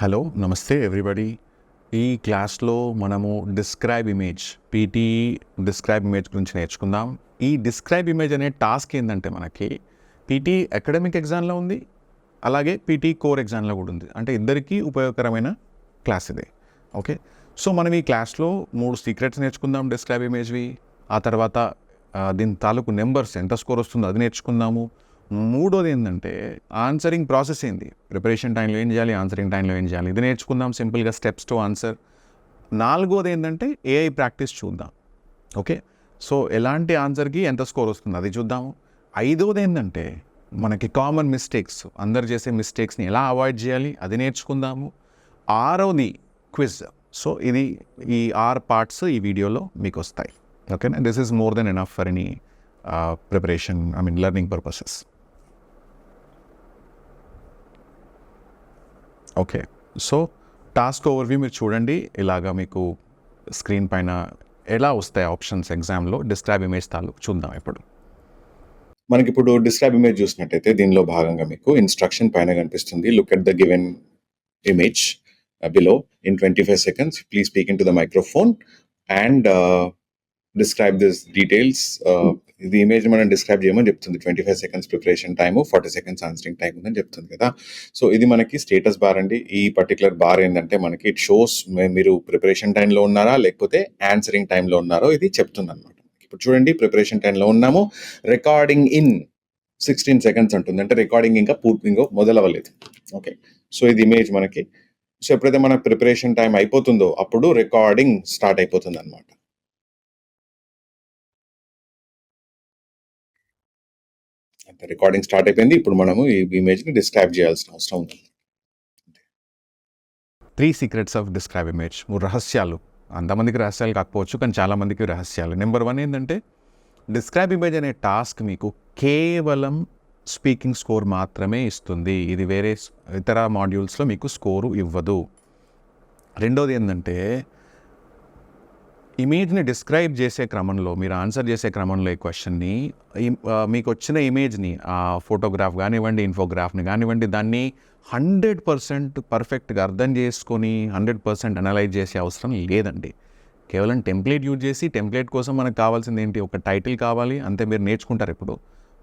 Hello నమస్తే everybody. ఈ క్లాస్లో మనము describe image PT describe image గురించి నేర్చుకుందాం. ఈ డిస్క్రైబ్ ఇమేజ్ అనే టాస్క్ ఏంటంటే మనకి పీటీ అకాడమిక్ ఎగ్జామ్లో ఉంది అలాగే పీటీ కోర్ ఎగ్జామ్లో కూడా ఉంది. అంటే ఇద్దరికీ ఉపయోగకరమైన క్లాస్ ఇది. ఓకే? సో మనం ఈ క్లాస్లో మూడు సీక్రెట్స్ నేర్చుకుందాం డిస్క్రైబ్ ఇమేజ్వి. ఆ తర్వాత దీని తాలూకు నెంబర్స్ ఎంత స్కోర్ వస్తుందో అది నేర్చుకుందాము. మూడోది ఏంటంటే ఆన్సరింగ్ ప్రాసెస్ ఏంది? ప్రిపరేషన్ టైంలో ఏం చేయాలి? ఆన్సరింగ్ టైంలో ఏం చేయాలి? ఇది నేర్చుకుందాం సింపుల్గా స్టెప్స్ టు ఆన్సర్ నాలుగోది ఏంటంటే ఏఐ ప్రాక్టీస్ చూద్దాం. ఓకే సో ఎలాంటి ఆన్సర్కి ఎంత స్కోర్ వస్తుంది? అది చూద్దాము ఐదోది ఏంటంటే మనకి కామన్ మిస్టేక్స్ అందరు చేసే మిస్టేక్స్ని ఎలా అవాయిడ్ చేయాలి? అది నేర్చుకుందాము. ఆరోది క్విజ్ సో ఇది ఈ ఆర్ పార్ట్స్ ఈ వీడియోలో మీకు వస్తాయి. ఓకేనా this is more than enough for any preparation I mean learning purposes okay so task overview మీరు చూడండి. ఇలాగా మీకు స్క్రీన్ పైన ఎలా వస్తాయి ఆప్షన్స్ ఎగ్జామ్లో డిస్క్రైబ్ ఇమేజ్ తాలూకు చూద్దాం ఇప్పుడు. మనకి ఇప్పుడు డిస్క్రైబ్ ఇమేజ్ చూసినట్టయితే దీనిలో భాగంగా మీకు ఇన్స్ట్రక్షన్ పైన కనిపిస్తుంది. Look at the given image below in twenty five seconds please speak into the microphone and describe this details ఇది ఇమేజ్ మనం డిస్క్రైబ్ చేయమని చెప్తుంది. Twenty five seconds preparation time forty seconds answering time ఉందని చెప్తుంది కదా. So ఇది మనకి status bar అండి. ఈ పర్టికులర్ బార్ ఏంటంటే మనకి ఇట్ షోస్ మీరు ప్రిపరేషన్ టైంలో ఉన్నారా లేకపోతే ఆన్సరింగ్ టైంలో ఉన్నారో ఇది చెప్తుంది అనమాట ఇప్పుడు చూడండి ప్రిపరేషన్ టైంలో ఉన్నాము. రికార్డింగ్ ఇన్ సిక్స్టీన్ సెకండ్స్ అంటుంది. అంటే రికార్డింగ్ ఇంకా పూర్తి ఇంకా మొదలవ్వలేదు. ఓకే సో ఇది ఇమేజ్ మనకి. సో ఎప్పుడైతే మన ప్రిపరేషన్ టైం అయిపోతుందో అప్పుడు రికార్డింగ్ స్టార్ట్ అయిపోతుంది అనమాట రికార్డింగ్ స్టార్ట్ అయిపోయింది. ఇప్పుడు మనము ఈ ఇమేజ్ని డిస్క్రైబ్ చేయాల్సిన అవసరం ఉంది. Three secrets of describe image మూడు రహస్యాలు. అంతమందికి రహస్యాలు కాకపోవచ్చు కానీ చాలామందికి రహస్యాలు. నెంబర్ వన్ ఏంటంటే డిస్క్రైబ్ ఇమేజ్ అనే టాస్క్ మీకు కేవలం స్పీకింగ్ స్కోర్ మాత్రమే ఇస్తుంది. ఇది వేరే ఇతర మాడ్యూల్స్లో మీకు స్కోరు ఇవ్వదు. రెండోది ఏంటంటే ఇమేజ్ని డిస్క్రైబ్ చేసే క్రమంలో మీరు ఆన్సర్ చేసే క్రమంలో ఈ క్వశ్చన్ని మీకు వచ్చిన ఇమేజ్ని ఆ ఫోటోగ్రాఫ్ కానివ్వండి ఇన్ఫోగ్రాఫ్ని కానివ్వండి దాన్ని హండ్రెడ్ పర్సెంట్ పర్ఫెక్ట్గా అర్థం చేసుకొని హండ్రెడ్ పర్సెంట్ అనలైజ్ చేసే అవసరం లేదండి. కేవలం టెంప్లెట్ యూజ్ చేసి టెంప్లెట్ కోసం మనకు కావాల్సింది ఏంటి? ఒక టైటిల్ కావాలి అంతే మీరు నేర్చుకుంటారు ఇప్పుడు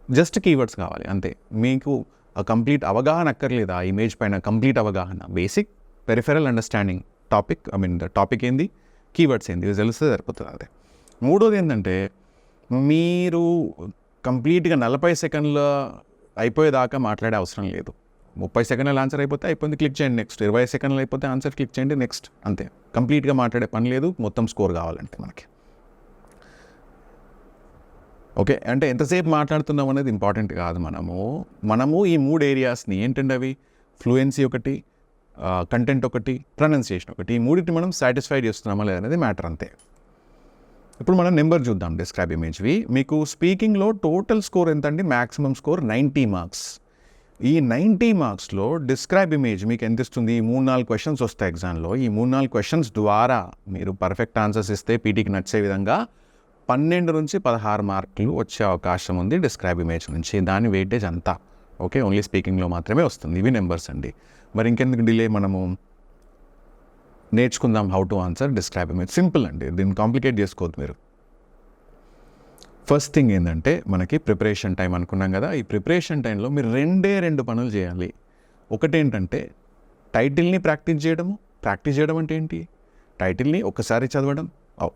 జస్ట్ కీవర్డ్స్ కావాలి అంతే. మీకు కంప్లీట్ అవగాహన అక్కర్లేదు ఆ ఇమేజ్ పైన కంప్లీట్ అవగాహన. Basic peripheral understanding topic I mean topic ఏంది? కీవర్డ్స్ ఏంది? ఇవి తెలిస్తే సరిపోతుంది. అదే. మూడోది ఏంటంటే మీరు కంప్లీట్గా నలభై సెకండ్ల అయిపోయేదాకా మాట్లాడే అవసరం లేదు. ముప్పై సెకండ్ల ఆన్సర్ అయిపోతే అయిపోయింది క్లిక్ చేయండి నెక్స్ట్ ఇరవై సెకండ్లు అయిపోతే ఆన్సర్ క్లిక్ చేయండి నెక్స్ట్ అంతే. కంప్లీట్గా మాట్లాడే పని లేదు మొత్తం స్కోర్ కావాలంటే మనకి. ఓకే. అంటే ఎంతసేపు మాట్లాడుతున్నాం అనేది ఇంపార్టెంట్ కాదు మనము. మనము ఈ మూడు ఏరియాస్ని ఏంటంటే అవి? ఫ్లూయెన్సీ ఒకటి కంటెంట్ ఒకటి ప్రొనౌన్సియేషన్ ఒకటి ఈ మూడింటిని మనం సాటిస్ఫై చేస్తున్నామా లేదనేది మ్యాటర్ అంతే. ఇప్పుడు మనం నెంబర్ చూద్దాం డిస్క్రైబ్ ఇమేజ్వి మీకు స్పీకింగ్లో టోటల్ స్కోర్ ఎంత అండి మ్యాక్సిమం స్కోర్ నైంటీ మార్క్స్ ఈ నైంటీ మార్క్స్లో డిస్క్రైబ్ ఇమేజ్ మీకు ఎంత ఇస్తుంది? ఈ మూడు నాలుగు క్వశ్చన్స్ వస్తాయి ఎగ్జామ్లో ఈ మూడు నాలుగు క్వశ్చన్స్ ద్వారా మీరు పర్ఫెక్ట్ ఆన్సర్స్ ఇస్తే పీటీకి నచ్చే విధంగా పన్నెండు నుంచి పదహారు మార్కులు వచ్చే అవకాశం ఉంది డిస్క్రైబ్ ఇమేజ్ నుంచి. దాని వెయిటేజ్ అంతా ఓకే ఓన్లీ స్పీకింగ్లో మాత్రమే వస్తుంది. ఇవి నెంబర్స్ అండి. మరి ఇంకెందుకు డిలే? మనము నేర్చుకుందాం హౌ టు ఆన్సర్ డిస్క్రైబ్ మీరు సింపుల్ అండి. దీన్ని కాంప్లికేట్ చేసుకోవద్దు మీరు. ఫస్ట్ థింగ్ ఏంటంటే మనకి ప్రిపరేషన్ టైం అనుకున్నాం కదా ఈ ప్రిపరేషన్ టైంలో మీరు రెండే రెండు పనులు చేయాలి. ఒకటేంటంటే టైటిల్ని ప్రాక్టీస్ చేయడము. ప్రాక్టీస్ చేయడం అంటే ఏంటి? టైటిల్ని ఒకసారి చదవడం.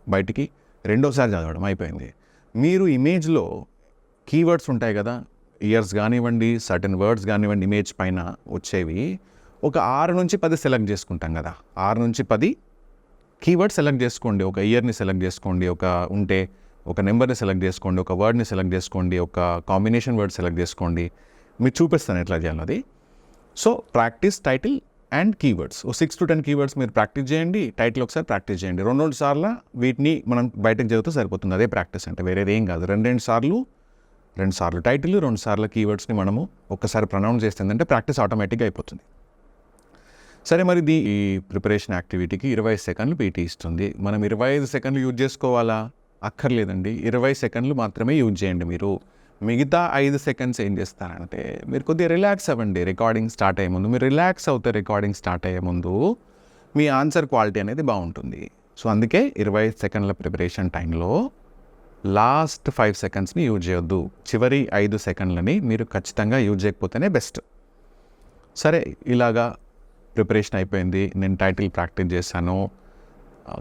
బయటికి రెండోసారి చదవడం అయిపోయింది. మీరు ఇమేజ్లో కీవర్డ్స్ ఉంటాయి కదా ఇయర్స్ కానివ్వండి సర్టన్ వర్డ్స్ కానివ్వండి ఇమేజ్ పైన వచ్చేవి. ఒక ఆరు నుంచి పది సెలెక్ట్ చేసుకుంటాం కదా. ఆరు నుంచి పది కీవర్డ్ సెలెక్ట్ చేసుకోండి. ఒక ఇయర్ని సెలెక్ట్ చేసుకోండి. ఒక ఉంటే ఒక నెంబర్ని సెలెక్ట్ చేసుకోండి. ఒక వర్డ్ని సెలెక్ట్ చేసుకోండి. ఒక కాంబినేషన్ వర్డ్ సెలెక్ట్ చేసుకోండి. మీరు చూపిస్తాను ఎట్లా చేయాలి అది. So practice title and keywords. Oh six to ten keywords మీరు ప్రాక్టీస్ చేయండి. టైటిల్ ఒకసారి ప్రాక్టీస్ చేయండి. రెండు రెండు సార్లు వీటిని మనం బయటకు చదివితే సరిపోతుంది. అదే ప్రాక్టీస్ అంటే వేరేది ఏం కాదు. రెండు రెండు సార్లు రెండు సార్లు టైటిల్ రెండు సార్లు కీవర్డ్స్ని మనము ఒక్కసారి ప్రొనౌన్స్ చేస్తుందంటే ప్రాక్టీస్ ఆటోమేటిక్గా అయిపోతుంది. సరే మరి ఇది ఈ ప్రిపరేషన్ యాక్టివిటీకి ఇరవై సెకండ్లు పీటీ ఇస్తుంది. మనం ఇరవై ఐదు సెకండ్లు యూజ్ చేసుకోవాలా? అక్కర్లేదండి. ఇరవై సెకండ్లు మాత్రమే యూజ్ చేయండి మీరు. మిగతా ఐదు సెకండ్స్ ఏం చేస్తారంటే మీరు కొద్దిగా రిలాక్స్ అవ్వండి. రికార్డింగ్ స్టార్ట్ అయ్యే ముందు మీరు రిలాక్స్ అవుతే రికార్డింగ్ స్టార్ట్ అయ్యే ముందు మీ ఆన్సర్ క్వాలిటీ అనేది బాగుంటుంది. సో అందుకే ఇరవై సెకండ్ల ప్రిపరేషన్ టైంలో లాస్ట్ ఫైవ్ సెకండ్స్ని యూజ్ చేయొద్దు. చివరి ఐదు సెకండ్లని మీరు ఖచ్చితంగా యూజ్ చేయకపోతేనే బెస్ట్. సరే ఇలాగా ప్రిపరేషన్ అయిపోయింది. నేను టైటిల్ ప్రాక్టీస్ చేశాను.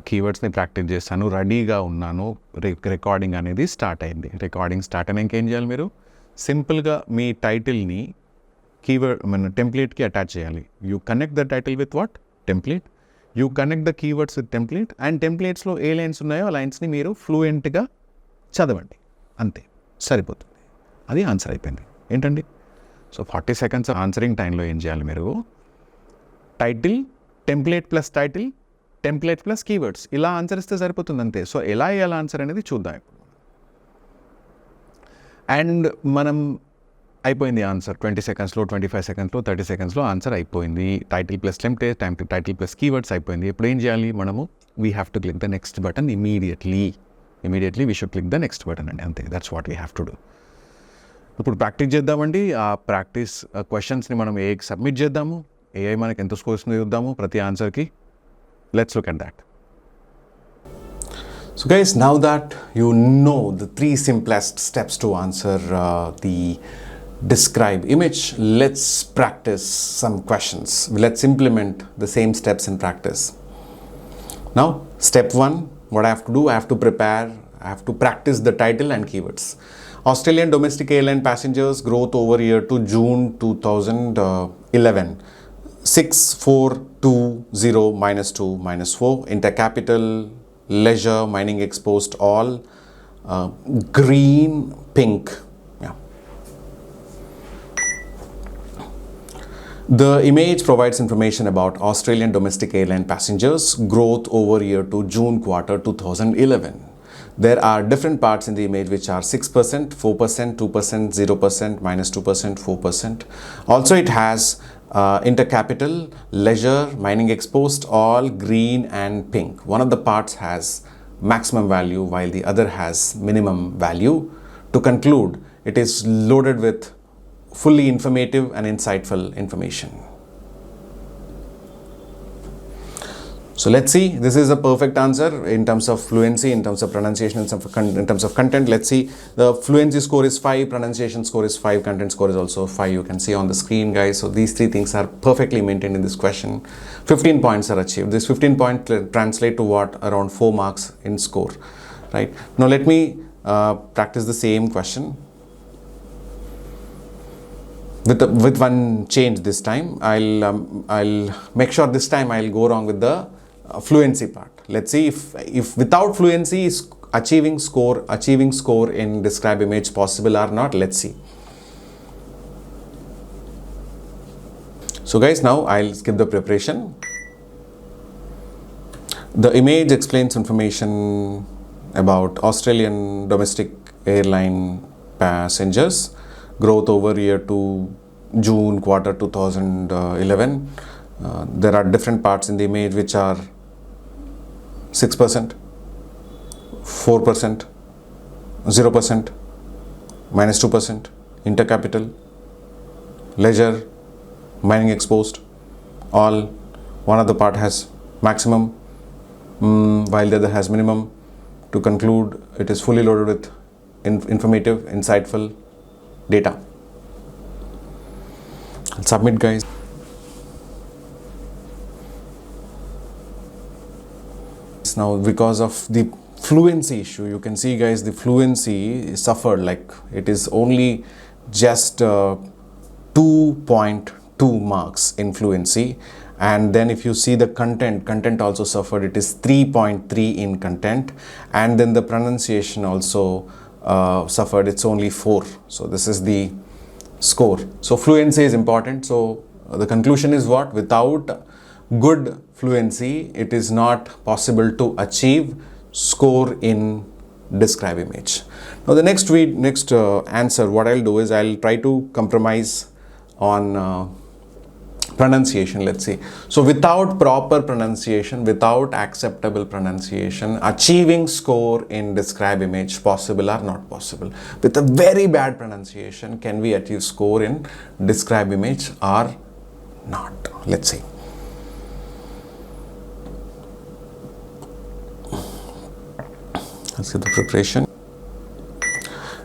కీవర్డ్స్ని ప్రాక్టీస్ చేశాను. రెడీగా ఉన్నాను. రికార్డింగ్ అనేది స్టార్ట్ అయింది. రికార్డింగ్ స్టార్ట్ అయినాక ఏం చేయాలి మీరు? సింపుల్గా మీ టైటిల్ని కీవర్డ్ మన టెంప్లెట్కి అటాచ్ చేయాలి. You connect the title with what template you connect the keywords with template and టెంప్లెట్స్లో ఏ లైన్స్ ఉన్నాయో ఆ లైన్స్ని మీరు ఫ్లూయెంట్గా చదవండి. అంతే. సరిపోతుంది. అది ఆన్సర్ అయిపోయింది. ఏంటండి? సో ఫార్టీ సెకండ్స్ ఆన్సరింగ్ టైంలో ఏం చేయాలి మీరు? Title template plus title template plus keywords ఇలా ఆన్సర్ ఇస్తే సరిపోతుంది అంతే. సో ఎలా వేయాలి ఆన్సర్ అనేది చూద్దాం. ఇప్పుడు అండ్ మనం అయిపోయింది ఆన్సర్ ట్వంటీ సెకండ్స్లో ట్వంటీ ఫైవ్ సెకండ్స్లో థర్టీ సెకండ్స్లో ఆన్సర్ అయిపోయింది. Title plus template time title plus keywords అయిపోయింది. ఇప్పుడు ఏం చేయాలి మనము? We have to click the next button immediately immediately we should click the next button అండి. అంతే. That's what we have to do ఇప్పుడు ప్రాక్టీస్ చేద్దామండి. ఆ ప్రాక్టీస్ క్వశ్చన్స్ని మనం ఏ సబ్మిట్ చేద్దాము? ఏఐ మనకి ఎంత స్కోర్స్ చూద్దాము ప్రతి ఆన్సర్కి let's look at that So, guys, now that you know the three simplest steps to answer uh, the describe image, let's practice some questions. Let's implement the same steps in practice. Now, step one what I have to do, I have to prepare, I have to practice the title and keywords. Australian domestic airline passengers growth over year to June 2011. 6420 minus 2 minus 4 intercapital leisure mining exposed all uh, green pink. Yeah. The image provides information about australian domestic airline passengers growth over year to june quarter 2011 there are different parts in the image which are 6%, 4%, 2%, 0%, minus 2%, 4%. Also, it has uh, intercapital, leisure, mining exposed, all green and pink. One of the parts has maximum value while the other has minimum value. To conclude, it is loaded with fully informative and insightful information. So let's see. This is a perfect answer in terms of fluency, in terms of pronunciation, in terms of, con- in terms of content. Let's see. The fluency score is five, pronunciation score is five, content score is also five. You can see on the screen, guys. So these three things are perfectly maintained in this question. 15 points are achieved. This 15 point tr- translate to what? Around four marks in score, right? Now let me uh, practice the same question with the, with one change this time i'll um, i'll make sure this time i'll go wrong with the uh, fluency part. Let's see if if without fluency is achieving score achieving score in describe image possible or not let's see. So guys now i'll skip the preparation. The image explains information about australian domestic airline passengers. Growth over year to June quarter 2011. Uh, there are different parts in the image which are 6%, 4%, 0%, minus 2%, intercapital, leisure, mining exposed, all. One of the part has maximum mm, while the other has minimum. To conclude, it is fully loaded with in- informative, insightful data. I'll submit, guys. Now, because of the fluency issue, you can see, guys, the fluency suffered like it is only just uh, 2.2 marks in fluency. And then, if you see the content, content also suffered, it is 3.3 in content, and then the pronunciation also uh, suffered, it's only 4. So, this is the score. So, fluency is important. So, the conclusion is what? Without good fluency, it is not possible to achieve score in describe image. Now, the next we next uh, answer, what I'll do is I'll try to compromise on uh, pronunciation let's see so without proper pronunciation without acceptable pronunciation achieving score in describe image possible or not possible. With a very bad pronunciation can we achieve score in describe image or not? Let's see let's get the preparation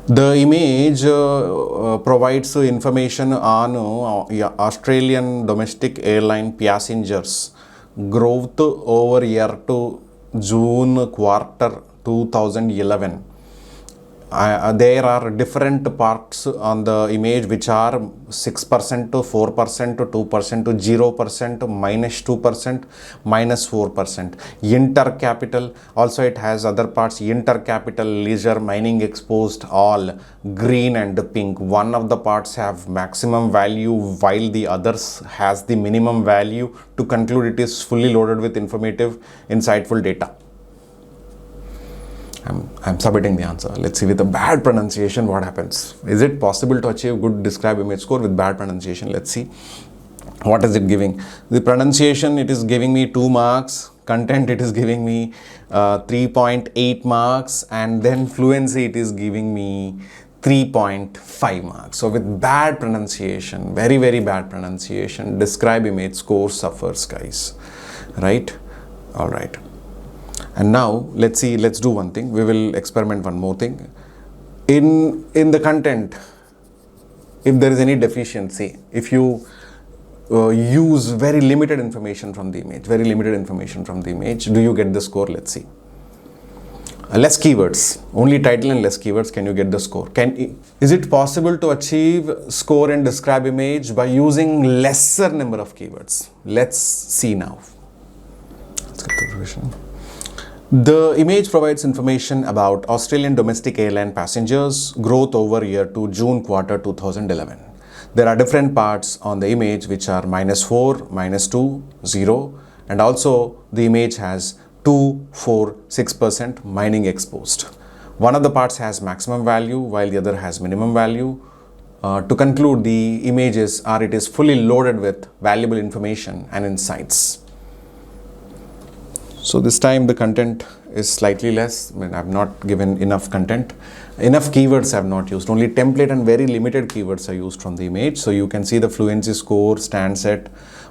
the image uh, uh, provides information on uh, Australian domestic airline passengers growth over year to June quarter 2011. Uh, there are different parts on the image which are 6% to 4% to 2% to 0% to minus 2% minus 4% intercapital also it has other parts. Intercapital leisure mining exposed all green and pink. One of the parts have maximum value while the others has the minimum value. To conclude it is fully loaded with informative insightful data I'm, I'm submitting the answer. Let's see with a bad pronunciation what happens. Is it possible to achieve good describe image score with bad pronunciation? Let's see. What is it giving? The pronunciation it is giving me 2 marks. Content it is giving me uh, 3.8 marks. And then fluency it is giving me 3.5 marks. So with bad pronunciation, very very bad pronunciation, describe image score suffers guys. Right? All right and now let's see let's do one thing. We will experiment one more thing. In in the content if there is any deficiency if you uh, use very limited information from the image very limited information from the image do you get the score? Let's see. Uh, less keywords. Only title and less keywords can you get the score. Can is it possible to achieve score and describe image by using lesser number of keywords? Let's see now. Let's get the provision. The image provides information about Australian domestic airline passengers growth over year to June quarter 2011. There are different parts on the image which are minus 4, minus 2, 0 and also the image has 2, 4, 6% mining exposed. One of the parts has maximum value while the other has minimum value. Uh, to conclude, the images are it is fully loaded with valuable information and insights. So this time the content is slightly less. I mean, I've not given enough content. Enough keywords I've not used. Only template and very limited keywords are used from the image. So you can see the fluency score stands at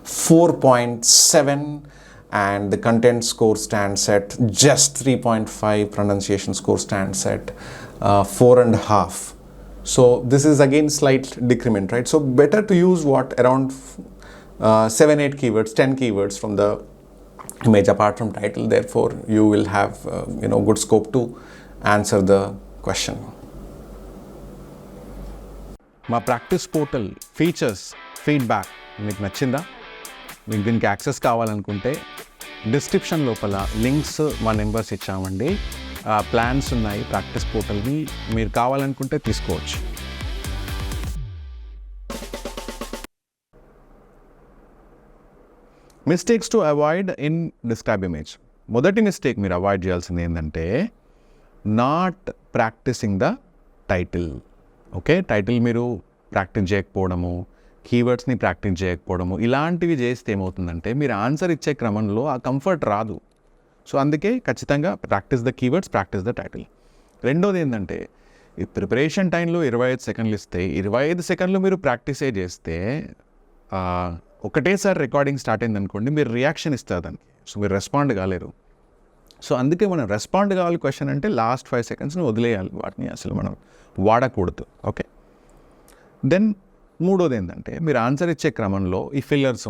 4.7 and the content score stands at just 3.5. Pronunciation score stands at uh, four and a half. So this is again slight decrement, right? So better to use what around uh, seven, eight keywords, 10 keywords from the image apart from title therefore you will have uh, you know good scope to answer the question. మా practice portal features feedback మీకు నచ్చిందా? మీకు దీనికి access కావాలనుకుంటే description లోపల links మా numbers ఇచ్చామండి. Plans ఉన్నాయి ప్రాక్టీస్ పోర్టల్ని మీరు కావాలనుకుంటే తీసుకోవచ్చు. Mistakes to avoid in describe image మొదటి మిస్టేక్ మీరు అవాయిడ్ చేయాల్సింది ఏంటంటే not practising the title okay title మీరు ప్రాక్టీస్ చేయకపోవడము కీవర్డ్స్ని ప్రాక్టీస్ చేయకపోవడము ఇలాంటివి చేస్తే ఏమవుతుందంటే మీరు ఆన్సర్ ఇచ్చే క్రమంలో ఆ కంఫర్ట్ రాదు. సో అందుకే ఖచ్చితంగా practice the keywords practice the title రెండోది ఏంటంటే ఈ ప్రిపరేషన్ టైంలో ఇరవై ఐదు సెకండ్లు ఇస్తే ఇరవై ఐదు సెకండ్లు మీరు ప్రాక్టీసే చేస్తే ఒకటేసారి రికార్డింగ్ స్టార్ట్ అయింది అనుకోండి మీరు రియాక్షన్ ఇస్తారు దానికి. సో మీరు రెస్పాండ్ కాలేరు. సో అందుకే మనం రెస్పాండ్ కావాలి క్వశ్చన్ అంటే లాస్ట్ ఫైవ్ సెకండ్స్ని వదిలేయాలి వాటిని అసలు మనం వాడకూడదు. ఓకే దెన్ మూడోది ఏంటంటే మీరు ఆన్సర్ ఇచ్చే క్రమంలో ఈ ఫిల్లర్స్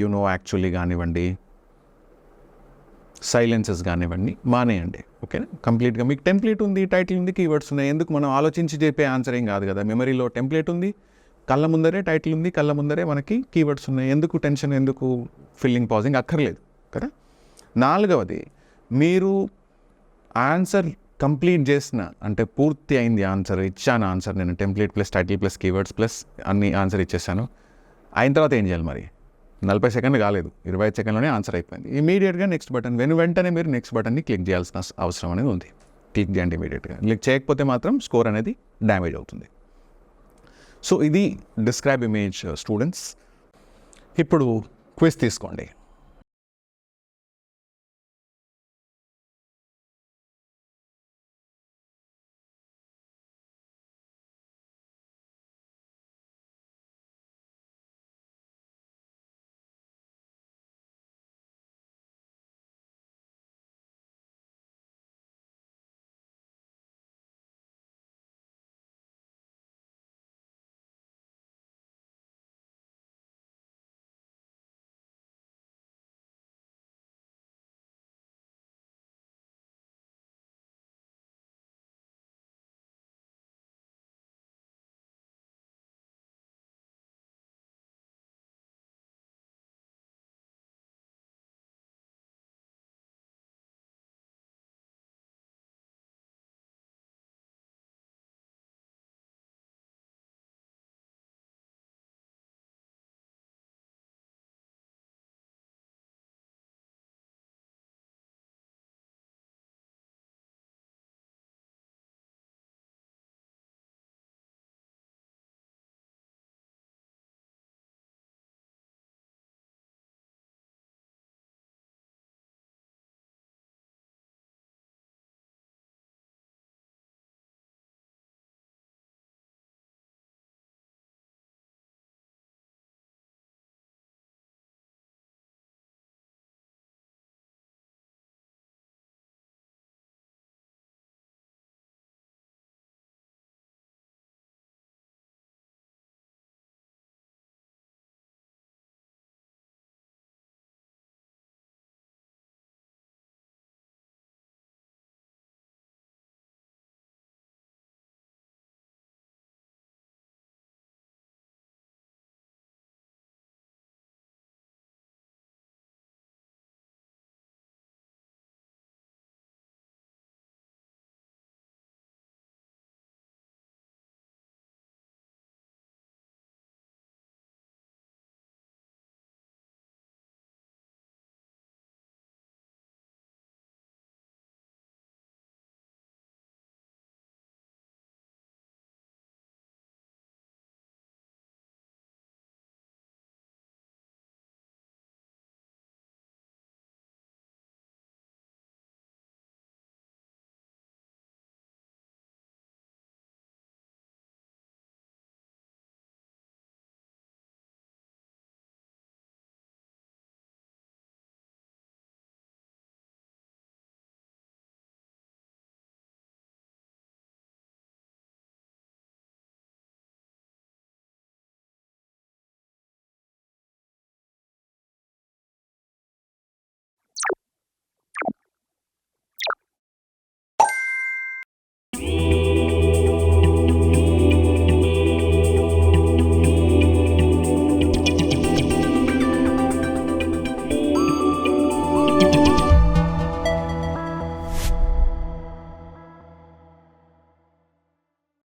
యునో యాక్చువల్లీ కానివ్వండి సైలెన్సెస్ కానివ్వండి మానేయండి. ఓకేనా కంప్లీట్గా మీకు టెంప్లెట్ ఉంది టైటిల్ ఉంది కీవర్డ్స్ ఉన్నాయి. ఎందుకు మనం ఆలోచించి చెప్పే ఆన్సర్ ఏం కాదు కదా. మెమరీలో టెంప్లెట్ ఉంది కళ్ళ ముందరే టైటిల్ ఉంది కళ్ళ ముందరే మనకి కీవర్డ్స్ ఉన్నాయి. ఎందుకు టెన్షన్ ఎందుకు ఫిల్లింగ్ పాజింగ్ అక్కర్లేదు కదా? నాలుగవది మీరు ఆన్సర్ కంప్లీట్ చేసిన అంటే పూర్తి అయింది ఆన్సర్ ఇచ్చాను ఆన్సర్ నేను template plus title plus keywords plus అన్ని ఆన్సర్ ఇచ్చేసాను. అయిన తర్వాత ఏం చేయాలి మరి? నలభై సెకండ్లు కాలేదు ఇరవై ఐదు సెకండ్లోనే ఆన్సర్ అయిపోయింది. ఇమీడియట్గా నెక్స్ట్ బటన్ వెను వెంటనే మీరు నెక్స్ట్ బటన్ని క్లిక్ చేయాల్సిన అవసరం అనేది ఉంది. క్లిక్ చేయండి ఇమీడియట్గా క్లిక్ చేయకపోతే మాత్రం స్కోర్ అనేది డ్యామేజ్ అవుతుంది. సో ఇది డిస్క్రైబ్ ఇమేజ్ స్టూడెంట్స్ ఇప్పుడు క్విజ్ తీసుకోండి.